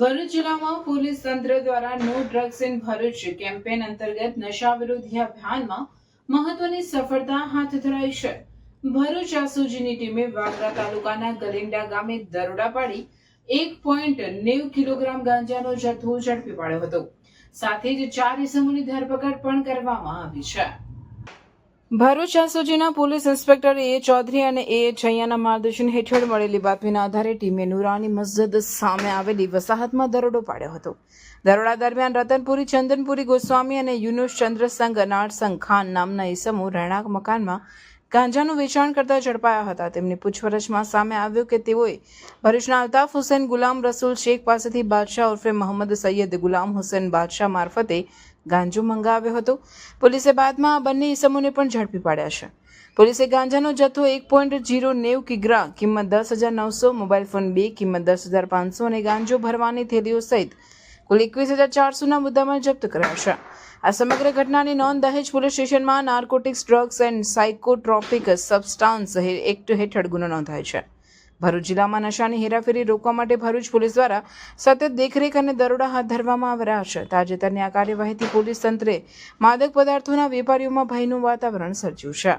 ભરૂચ જિલ્લામાં પોલીસ તંત્ર દ્વારા no drugs in Bharuch campaign અંતર્ગત નશા વિરોધી અભિયાનમાં મહત્વની સફળતા હાથ ધરાઈ છે. ભરૂચ આસુજીની ટીમે વાગરા તાલુકાના ગલિંડા ગામે દરોડા પાડી એક પોઈન્ટ નેવું કિલોગ્રામ ગાંજાનો જથ્થો ઝડપી પાડ્યો હતો. સાથે જ ચાર ઇસમોની ધરપકડ પણ કરવામાં આવી છે. ભરૂચ આસોજીના પોલીસ ઇન્સ્પેક્ટર એ. ચૌધરી અને એ. છૈયાના માર્ગદર્શન હેઠળ મળેલી બાતમીના આધારે ટીમે નુરાની મસ્જિદ સામે આવેલી વસાહતમાં દરોડો પાડ્યો હતો. દરોડા દરમિયાન રતનપુરી, ચંદનપુરી ગોસ્વામી અને યુનુસ ચંદ્રસંગ નારસંગ ખાન નામના ઈસમો રહેણાંક મકાનમાં ગાંજાનું વેચાણ કરતા ઝડપાયા હતા. તેમની પૂછપરછમાં સામે આવ્યું કે તેઓએ ભરૂચના અલ્તાફ હુસેન ગુલામ રસૂલ શેખ પાસેથી બાદશાહ ઉર્ફે મોહમ્મદ સૈયદ ગુલામ હુસેન બાદશાહ મારફતે ગાંજો મંગાવ્યો હતો. પોલીસે બાદમાં આ બંને ઇસમોને પણ ઝડપી પાડ્યા છે. પોલીસે ગાંજાનો જથ્થો એક પોઈન્ટ જીરો નેવ કિગ્રા, કિંમત દસ હજાર નવસો, મોબાઈલ ફોન બે, કિંમત દસ હજાર પાંચસો અને ગાંજો ભરવાની થેલીઓ સહિત કુલ એકવીસ હજાર ચારસોના મુદ્દામાં જપ્ત કર્યા છે. આ સમગ્ર ઘટનાની નોંધ દહેજ પોલીસ સ્ટેશનમાં narcotics, drugs and psychotropic substance act હેઠળ ગુનો નોંધાય છે. ભરૂચ જિલ્લામાં નશાની હેરાફેરી રોકવા માટે ભરૂચ પોલીસ દ્વારા સતત દેખરેખ અને દરોડા હાથ ધરવામાં આવી રહ્યા છે. તાજેતરની આ કાર્યવાહીથી પોલીસ તંત્રે માદક પદાર્થોના વેપારીઓમાં ભયનું વાતાવરણ સર્જ્યું છે.